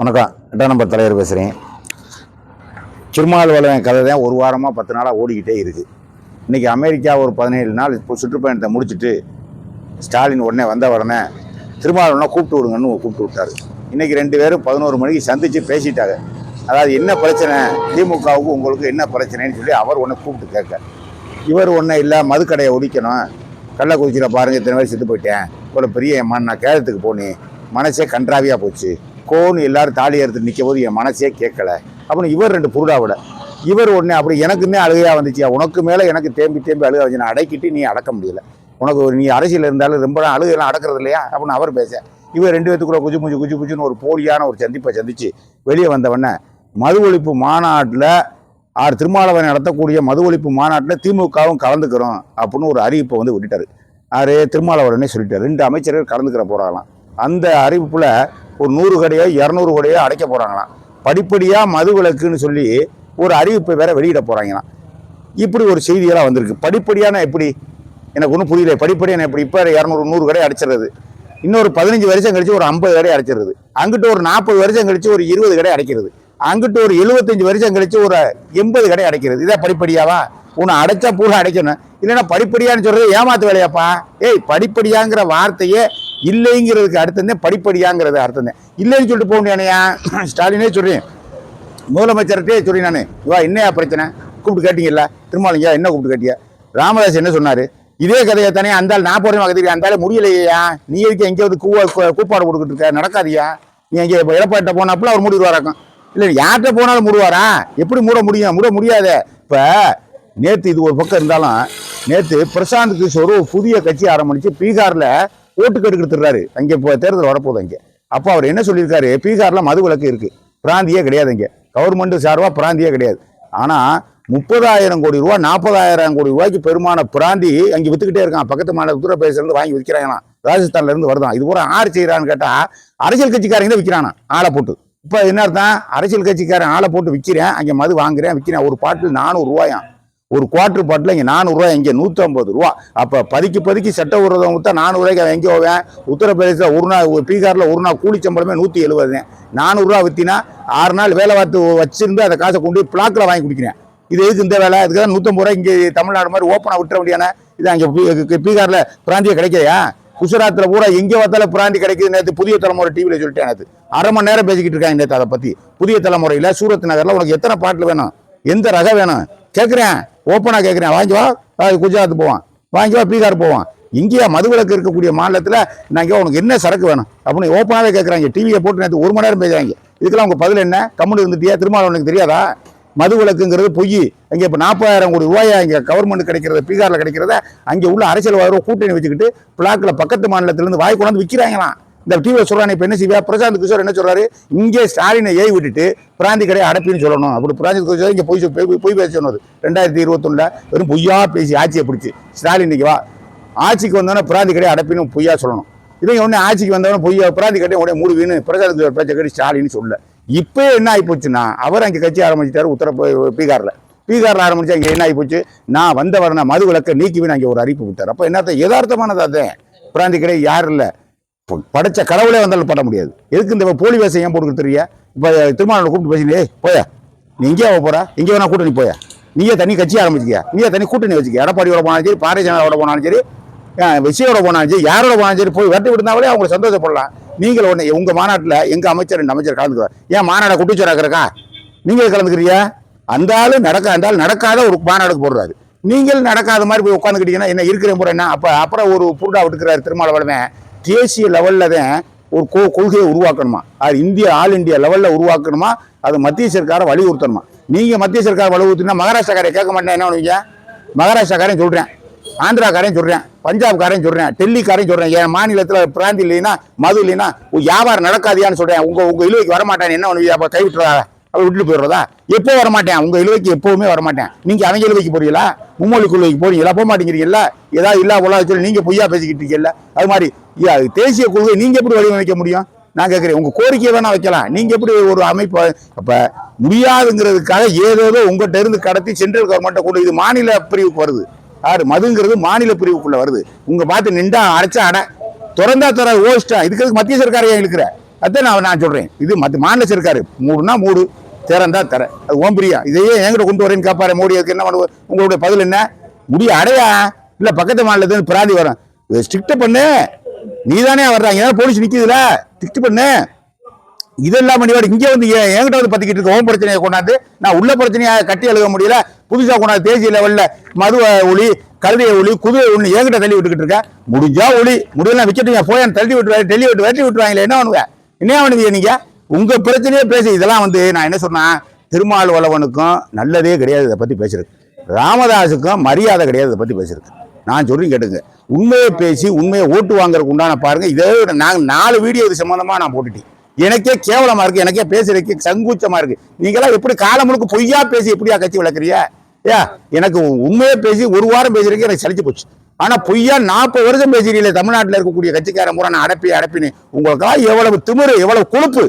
வணக்கம். ரெண்டாம் நம்பர் தலைவர் பேசுகிறேன் திருமாவளவன் கதை தான் ஒரு வாரமாக பத்து நாளாக ஓடிக்கிட்டே இருக்குது இன்றைக்கி அமெரிக்கா ஒரு பதினேழு நாள் இப்போ சுற்றுப்பயணத்தை முடிச்சுட்டு ஸ்டாலின் உடனே வந்த உடனே திருமாவளவனை கூப்பிட்டு விடுங்கன்னு கூப்பிட்டு விட்டார். இன்றைக்கி ரெண்டு பேரும் பதினோரு மணிக்கு சந்தித்து பேசிட்டாங்க. அதாவது என்ன பிரச்சனை? திமுகவுக்கு உங்களுக்கு என்ன பிரச்சனைன்னு சொல்லி அவர் ஒன்றை கூப்பிட்டு கேட்க. இவர் ஒன்றும் இல்லை மதுக்கடையை ஒடிக்கணும் கள்ளக்குறிச்சியில் பாருங்கள் இத்தனை பேர் செத்து போயிட்டேன். இவ்வளோ பெரிய மண் நான் கேரளத்துக்கு போனேன். மனசே கன்றாவியாக போச்சு. கோன்னு எல்லாரும் தாலி எடுத்து நிற்கும் போது என் மனசே கேட்கல. அப்படின்னு இவர் ரெண்டு புருடா விட. இவர் உடனே அப்படி எனக்குமே அழுகையாக வந்துச்சியா? உனக்கு மேலே எனக்கு தேம்பி தேம்பி அழுக வந்து நான் அடக்கிட்டு நீ அடக்க முடியல. உனக்கு நீ அரசியல் இருந்தாலும் ரொம்ப அழுகையெல்லாம் அடக்கிறது இல்லையா? அப்படின்னு அவர் பேச. இவர் ரெண்டு பேத்துக்குள்ள குஜு குஜு குஜு குஜுன்னு ஒரு போலியான ஒரு சந்திப்பை சந்திச்சு வெளியே வந்தவொடனே மது ஒழிப்பு மாநாட்டில் ஆர் திருமாவளவன் நடத்தக்கூடிய மது ஒழிப்பு மாநாட்டில் திமுகவும் கலந்துக்கிறோம் அப்படின்னு ஒரு அறிவிப்பை வந்து விட்டுட்டார். ஆறு திருமாவளவனே சொல்லிட்டார். ரெண்டு அமைச்சர்கள் கலந்துக்கிற போகிறாங்களாம் அந்த அறிவிப்பில் ஒரு நூறு கடையோ இரநூறு கடையோ அடைக்க போகிறாங்களாம் படிப்படியாக மது விலக்குன்னு சொல்லி ஒரு அறிவிப்பை வேற வெளியிட போகிறாங்களாம் இப்படி ஒரு செய்தியெல்லாம் வந்திருக்கு. படிப்படியான எப்படி? எனக்கு ஒன்றும் புரியல. படிப்படியான எப்படி? இப்போ இரநூறு நூறு கடை அடைச்சிடுறது. இன்னொரு பதினஞ்சு வருஷம் கழிச்சு ஒரு ஐம்பது கடை அடைச்சிடுறது. அங்கிட்டு ஒரு நாற்பது வருஷம் கழிச்சு ஒரு இருபது கடை அடைக்கிறது. அங்கிட்டு ஒரு எழுபத்தஞ்சு வருஷம் கழிச்சு ஒரு எண்பது கடை அடைக்கிறது. இதான் படிப்படியாவா? உன்னை அடைச்சா பூரா அடைக்கணும். இல்லைன்னா படிப்படியான்னு சொல்றது ஏமாத்து வேலையாப்பா. ஏய் படிப்படியாங்கிற வார்த்தையே இல்லைங்கிறதுக்கு அர்த்தம் தான் படிப்படியாங்கிறது அர்த்தம் தான் இல்லைன்னு சொல்லிட்டு போக முடியானையா ஸ்டாலினே சொல்றேன். முதலமைச்சர்கிட்டே சொல்றேன் நான். இவா என்னையா பிரச்சனை? கூப்பிட்டு கேட்டீங்கல்ல? திருமாலிங்கயா என்ன கூப்பிட்டு கேட்டியா ராமதாஸ் என்ன சொன்னார்? இதே கதையை தானே அந்த நான் போறேன் கதையா அந்தாலே முடியலையா நீ எதுக்கு எங்கேயாவது கூவா கூ- கூப்பாடு கொடுத்துட்டு இருக்க? நடக்காதியா நீ எங்கே இப்போ எடப்பாட்ட போனப்பல அவர் மூடிடுவாராக்கும். இல்லை யார்கிட்ட போனாலும் மூடுவாரா? எப்படி மூட முடியும்? மூட முடியாதே. இப்போ நேற்று இது ஒரு பக்கம் இருந்தாலும் நேற்று பிரசாந்த் கிஷோர் ஒரு புதிய கட்சி ஆரம்பிச்சு பீகாரில் ஓட்டு கெடுக்கிறாரு அங்கே இப்போ தேர்தல் வரப்போகுது அங்கே. அப்போ அவர் என்ன சொல்லியிருக்காரு? பீகாரில் மது விளக்கு இருக்குது பிராந்தியே கிடையாது இங்கே கவர்மெண்ட் சார்பாக பிராந்தியே கிடையாது. ஆனால் முப்பதாயிரம் கோடி ரூபா நாற்பதாயிரம் கோடி ரூபாய்க்கு பெருமான பிராந்தி அங்கே வித்துக்கிட்டே இருக்கான். பக்கத்து மாநில உத்தரப்பிரதேசிலேருந்து வாங்கி விற்கிறாங்களாம் ராஜஸ்தான்லேருந்து வருதான். இது பூரா ஆறு செய்கிறான்னு கேட்டால் அரசியல் கட்சிக்காரங்க தான் விற்கிறானா ஆளை போட்டு. இப்போ என்ன அர்த்தம்? அரசியல் கட்சிக்காரன் ஆளை போட்டு விற்கிறேன் அங்கே மது வாங்குறேன் விற்கிறேன் ஒரு பாட்டில் நானூறு ரூபாயான் ஒரு குவார்டர் பாட்டில் இங்கே நானூறுரூவா இங்கே நூற்றம்பது ரூபா. அப்போ பதுக்கி பதுக்கி செட்டை விடுறதை விற்றா நானூறுரூவாய்க்கு அவன் எங்கே போவேன்? உத்தரப்பிரதேசத்தில் ஒரு நாள் பீகாரில் ஒரு நாள் கூலி சம்பளமே நூற்றி எழுபது நானூறுரூவா விற்றினா ஆறு நாள் வேலை பார்த்து வச்சிருந்து அதை காசை கொண்டு போய் பிளாக்கில் வாங்கி குடிக்கிறேன். இது எதுக்கு இந்த வேலை? இதுக்கு தான் நூற்றம்பது ரூபா இங்கே தமிழ்நாடு மாதிரி ஓப்பனாக விட்டுற வேண்டியானே இது அங்கே பீகாரில் பிராந்திய கிடைக்கலையா? குஜராத்தில் பூரா எங்கே பார்த்தாலும் பிராந்தி கிடைக்குது. நேற்று புதிய தலைமுறை டிவியில் சொல்லிட்டேன் நேற்று அரை மணி நேரம் பேசிக்கிட்டு இருக்காங்க நேற்று அதை பற்றி புதிய தலைமுறையில் சூரத் நகரில் உனக்கு எத்தனை பாட்டில் வேணும்? எந்த ரகம் வேணும்? கேட்குறேன். ஓப்பனாக கேட்குறேன் வாங்கி வா. குஜராத் போவான். வாங்கி வா பீகார் போவான். இங்கேயா மதுவிலக்கு இருக்கக்கூடிய மாநிலத்தில் நாங்கள் உனக்கு என்ன சரக்கு வேணும்? அப்படின்னு ஓப்பனாகவே கேட்குறாங்க டிவியை போட்டு நேற்று ஒரு மணி நேரம் பேசுகிறாங்க இதுக்கெல்லாம் உங்கள் பதில் என்ன? கம்முன்னு இருந்துட்டியா? திருமாவளவன் உனக்கு தெரியாதா? மதுவிலக்குங்கிறது பொய். அங்கே இப்போ நாற்பதாயிரம் கோடி ரூபாயா இங்கே கவர்மெண்ட் கிடைக்கிறத பீகாரில் கிடைக்கிறத அங்கே உள்ள அரசியல்வாதிகள் கூட்டணி வச்சுக்கிட்டு பிளாக்கில் பக்கத்து மாநிலத்திலேருந்து வாய் கொண்டாந்து விற்கிறாங்களாம் இந்த டிவியில் சொல்கிறாங்க இப்போ என்ன செய்வா? பிரசாந்த் கிஷோர் என்ன சொல்கிறாரு இங்கே ஸ்டாலினை ஏய் விட்டுட்டு பிராந்தி கடையை அடைப்பின்னு சொல்லணும். அப்படி பிராந்தி கிஷோர் இங்கே பொய் போய் பொய் பொய் பேச சொன்னது ரெண்டாயிரத்தி இருபத்தொன்னில் வெறும் பொய்யா பேசி ஆட்சியை பிடிச்சி. ஸ்டாலின் இன்றைக்கி வா. ஆட்சிக்கு வந்தோன்னே பிராந்தி கடையை அடைப்பின்னு பொய்யா சொல்லணும். இவங்க உடனே ஆட்சிக்கு வந்தவன பொய்யா பிராந்தி கடையை உடனே மூடுவீன்னு பிரசாந்த் கிஷோர் பேச்ச கட்டி ஸ்டாலின் சொல்ல இப்போ என்ன ஆகி போச்சுன்னா அவர் அங்கே கட்சி ஆரம்பிச்சிட்டாரு உத்தர பீகாரில். பீகாரில் ஆரம்பிச்சு அங்கே என்ன ஆகி போச்சு நான் வந்த வரன மது விளக்க நீக்கிவின்னு அங்கே ஒரு அறிவிப்பு விட்டார். அப்போ என்னத்த யதார்த்தமானது அதே. பிராந்தி கடை யாரும் இல்லை? படைச்ச கடவுளே வந்தாலும் பண்ண முடியாது. எதுக்கு இந்த போலி வேஷம் ஏன் போட்டு தெரிய இப்போ திருமாவளவனை கூப்பிட்டு பேசினே போயா. நீ எங்கேயா போக எங்கே வேணா கூட்டணி போயா. நீயே தனி கட்சி ஆரம்பிச்சிக்கியா. நீயே தனி கூட்டணி வச்சுக்க எடப்பாடியோட போனாலும் சரி பாரதிய ஜனதாவோட போனாலும் சரி அஹ் விஜயோட போனாலும் சரி யாரோட போனாலும் சரி போய் வெட்டி விடுந்தாலே அவங்க சந்தோஷப்படலாம். நீங்கள் உடனே உங்கள் மாநாட்டில் எங்கள் அமைச்சர் ரெண்டு அமைச்சர் கலந்துக்குவார். ஏன் மாநாடை குட்டிச்சோராக்கிறக்கா நீங்கள் கலந்துக்கிறியா அந்த ஆளு நடக்க அந்த ஆள் நடக்காத ஒரு மாநாடுக்கு போடுறாரு. நீங்கள் நடக்காத மாதிரி போய் உட்காந்துக்கிட்டீங்கன்னா என்ன இருக்கிற முறை என்ன? அப்போ அப்புறம் ஒரு புருடா விட்டுக்கிறாரு திருமாவளவன். தேசிய லெவலில் தான் ஒரு கொ கொள்கையை உருவாக்கணுமா? அது இந்திய ஆல் இந்தியா லெவலில் உருவாக்கணுமா? அது மத்திய சர்க்காரை வலியுறுத்தணுமா? நீங்கள் மத்திய சர்க்கார் வலியுறுத்தினா மகாராஷ்டிராக்காரை கேட்க மாட்டேன் என்ன பண்ணுவீங்க? மகாராஷ்டிராக்காரையும் சொல்கிறேன் ஆந்திராக்காரையும் சொல்கிறேன் பஞ்சாப்காரையும் சொல்கிறேன் டெல்லிக்காரையும் சொல்கிறேன் என் மாநிலத்தில் பிராந்தி இல்லைன்னா மது இல்லைன்னா வியாபாரம் நடக்காதியான்னு சொல்கிறேன் உங்கள் உங்கள் இழுவைக்கு வரமாட்டேன் என்ன பண்ணுவீங்க? அப்போ கைவிட்டுறா அப்படி விட்டுட்டு போயிடுறதா? எப்போ வரமாட்டேன்? உங்கள் இழுவைக்கு எப்போவுமே வரமாட்டேன். நீங்கள் அவங்க இழுவைக்கு போறீங்களா? மும்மொழி குழுவைக்கு போறீங்களா? போக மாட்டேங்கிறீங்களா ஏதாவது இல்லா உலகத்தில் நீங்கள் பொய்யா பேசிக்கிட்டு இருக்கீங்கல்ல? அது மாதிரி தேசிய கொள்கை நீங்கள் எப்படி வடிவமைக்க முடியும்? நான் கேட்குறேன் உங்கள் கோரிக்கையை வேணா வைக்கலாம். நீங்கள் எப்படி ஒரு அமைப்பு அப்போ முடியாதுங்கிறதுக்காக ஏதேதோ உங்கள்கிட்ட இருந்து கடத்தி சென்ட்ரல் கவர்மெண்ட்டை கொண்டு இது மாநில பிரிவுக்கு வருது. யாரு? மதுங்கிறது மாநில பிரிவுக்குள்ள வருது. உங்க பார்த்து நின்றா அடைச்சா அடை. திறந்தா தர ஓஸ்டா இதுக்கு மத்திய சர்க்காரை ஏன் இழுக்கிற? அதான் நான் நான் சொல்றேன். இது மற்ற மாநில சர்க்காரு. மூடுனா மூடு. திறந்தா தர. அது ஓம் பிரியா. இதையே என்கிட்ட கொண்டு வரேன்னு கேட்பாரு மோடி. அதுக்கு என்ன பண்ணுவோம் உங்களுடைய பதில் என்ன? முடிய அடையா? இல்லை பக்கத்து மாநிலத்துல பிராதி வரும் ஸ்ட்ரிக்ட் பண்ணு. நீ தானே வர்றாங்க ஏன்னா போலீஸ் நிற்கிதுல ஸ்ட்ரிக்ட் பண்ணு. இதெல்லாம் பண்ணிவாடு இங்கே வந்து ஏன் என்கிட்ட வந்து பத்திக்கிட்டு இருக்க. ஓம் பிரச்சனையை கொண்டாந்து. நான் உள்ள பிரச்சனையாக கட்டி எழுத முடியல. புதுசாக கொண்டாந்து தேசிய லெவலில் மது ஒளி கழுதைய ஒளி குதிரை ஒளி என்கிட்ட தள்ளி விட்டுக்கிட்டு இருக்கேன் முடிஞ்சா ஒளி. முடியலாம் விக்கெட்டுங்க. போய் தள்ளி விட்டு டெல்லி விட்டு வெட்டி விட்டுருவாங்களே. என்ன பண்ணுவேன் என்ன பண்ணுவீங்க நீங்கள் உங்கள் பிரச்சனையே பேசி. இதெல்லாம் வந்து நான் என்ன சொன்னேன் திருமாவளவனுக்கும் நல்லதே கிடையாது இதை பற்றி பேசியிருக்கு ராமதாஸுக்கும் மரியாதை கிடையாது இதை பற்றி பேசியிருக்கு நான் சொல்லி கேட்டுங்க. உண்மையை பேசி உண்மையை ஓட்டு வாங்குறதுக்கு உண்டான பாருங்கள் இதே விட நாலு வீடியோ இது சம்மந்தமாக நான் போட்டுட்டேன். எனக்கே கேவலமாக இருக்குது எனக்கே பேசுறதுக்கு சங்கூச்சமாக இருக்குது நீங்களாம் எப்படி காலம் முழுக்க பொய்யா பேசி எப்படியா கட்சி வளர்க்குறியா ஏ எனக்கு உண்மையை பேசி ஒரு வாரம் பேசுறதுக்கு எனக்கு சளிச்சு போச்சு. ஆனால் பொய்யா நாற்பது வருஷம் பேசுறீங்களே தமிழ்நாட்டில் இருக்கக்கூடிய கட்சிக்காரன் பூரா நான் அடப்பி அடப்பினேன். உங்களுக்கெல்லாம் எவ்வளவு திமிரு எவ்வளவு கொழுப்பு.